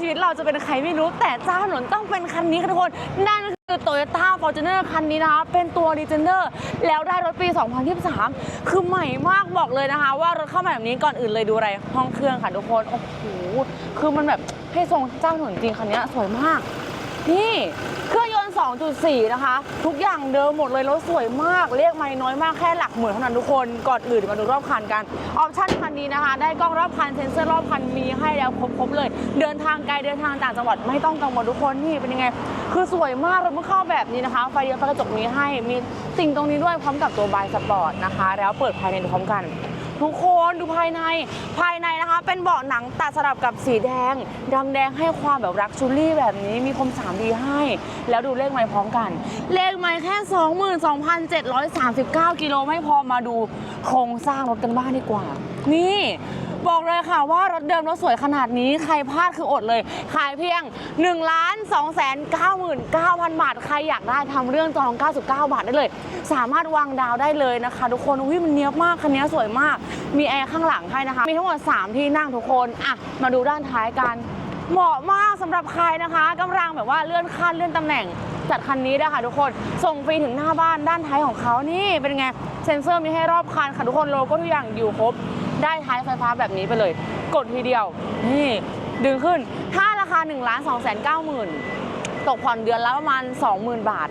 ชีวิตเราจะเป็นใครไม่รู้แต่เจ้าถนนต้องเป็นคันนี้ค่ะทุกคน นั่นคือ Toyota Fortuner คันนี้นะคะเป็นตัว d e g e n e r แล้วได้รถปี 2023 คือใหม่มากบอกเลยนะคะ ว่ารถเข้ามาแบบนี้ก่อนอื่นเลยดูอะไรห้องเครื่องค่ะทุกคน โอ้โห คือมันแบบให้ทรงเจ้าถนนจริงคันนี้สวยมาก นี่เครื่องย 2.4 นะคะ ทุกอย่างเดิมหมดเลยรถสวยมาก เรียกไม่น้อยมากแค่หลักหมื่นเท่านั้นทุกคน ก่อนอื่นมาดูรอบคันกันออปชั่นคันนี้นะคะ ได้กล้องรอบคันเซ็นเซอร์รอบคันมีให้แล้วครบๆเลย เดินทางไกลเดินทางต่างจังหวัดไม่ต้องกังวลทุกคนนี่เป็นยังไง คือสวยมากรถเมื่อเข้าแบบนี้นะคะ ไฟเดียวไฟกระจกมีให้มีสิ่งตรงนี้ด้วยพร้อมกับตัวบายสปอร์ตนะคะ แล้วเปิดภายในดูพร้อมกัน ทุกคนดูภายในภายในนะคะ เป็นเบาะหนังตัดสลับกับสีแดงดำแดงให้ความแบบรักชูรี่แบบนี้มีคม 3D ให้ แล้วดูเลขไม้พร้อมกัน เลขไม้แค่ 22,739 กิโลไม่พอมาดูโครงสร้างรถกันบ้างดีกว่า นี่ บอกเลยค่ะว่ารถเดิมรถสวยขนาดนี้ใครพลาดคืออดเลย ขายเพียง1 2 9 9 9 0 0บาท ใครอยากได้ทำเรื่องจอง 99 บาทได้เลย สามารถวางดาวได้เลยนะคะ ทุกคนอุ้ยมันเนี้ยบมากคันนี้สวยมาก มีแอร์ข้างหลังให้นะคะ มีทั้งหมด 3 ที่นั่งทุกคนอะมาดูด้านท้ายกันเหมาะมากสำหรับใครนะคะกำลังแบบว่าเลื่อนขั้นเลื่อนตำแหน่งจัดคันนี้ได้ค่ะทุกคน ส่งฟรีถึงหน้าบ้านด้านท้ายของเขานี่เป็นไงเซ็นเซอร์มีให้รอบคันค่ะทุกคนโลโก้ทุกอย่างอยู่ครบ ได้ท้ายไฟฟ้าแบบนี้ไปเลย กดทีเดียว นี่ ดึงขึ้น ถ้าราคา1ล้าน2 9 0 0 0 0ตกผ่อนเดือนละประมาณ 20,000 บาท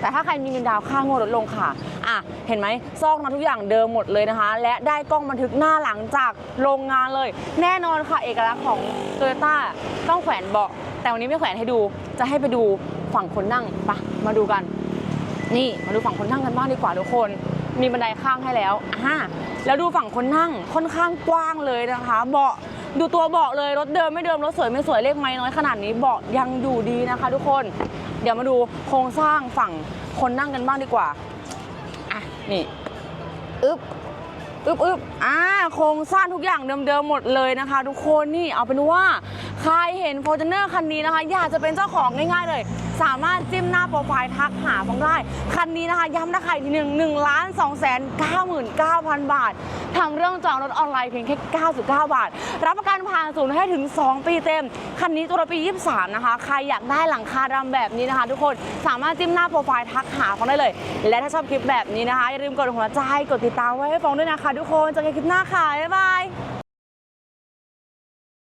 แต่ถ้าใครมีเงินดาวน์ค่างวดลดลงค่ะ อะ เห็นไหมซอกนั้นทุกอย่างเดิมหมดเลยนะคะ และได้กล้องบันทึกหน้าหลังจากโรงงานเลย แน่นอนค่ะ เอกลักษณ์ของโตโยต้าต้องแขวนเบาะ แต่วันนี้ไม่แขวนให้ดู จะให้ไปดูฝั่งคนนั่งปะมาดูกัน นี่ มาดูฝั่งคนนั่งกันบ้างดีกว่าทุกคน มีบันไดข้างให้แล้วอ่าแล้วดูฝั่งคนนั่งค่อนข้างกว้างเลยนะคะ เบาะดูตัวเบาะเลยรถเดิมไม่เดิมรถสวยไม่สวยเลขไม่น้อยขนาดนี้เบาะยังอยู่ดีนะคะ ทุกคน เดี๋ยวมาดูโครงสร้างฝั่งคนนั่งกันบ้างดีกว่าอะนี่อึ๊บอึ๊บอึ๊บอ่า โครงสร้างทุกอย่างเดิมๆหมดเลยนะคะ ทุกคนนี่เอาเป็นว่า ใครเห็น f o r t u n e r คันนี้นะคะ อยากจะเป็นเจ้าของง่ายๆเลย สามารถจิ้มหน้าโปรไฟล์ทักหาฟังได้ คันนี้นะคะ ย้ำนะคะอีกทีหนึ่งหนึ่งล้านสองแสนเก้าหมื่นเก้าพันบาททำเรื่องจองรถออนไลน์เพียงแค่ 99 บาท รับประกันผ่านศูนย์ให้ถึง 2 ปีเต็ม คันนี้ตัวละปี 23 นะคะ ใครอยากได้หลังคาดำแบบนี้นะคะ ทุกคนสามารถจิ้มหน้าโปรไฟล์ทักหาฟังได้เลย และถ้าชอบคลิปแบบนี้นะคะ อย่าลืมกดหัวใจ กดติดตามไว้ให้ฟังด้วยนะคะ ทุกคนเจอกันคลิปหน้าค่ะ บ๊ายบาย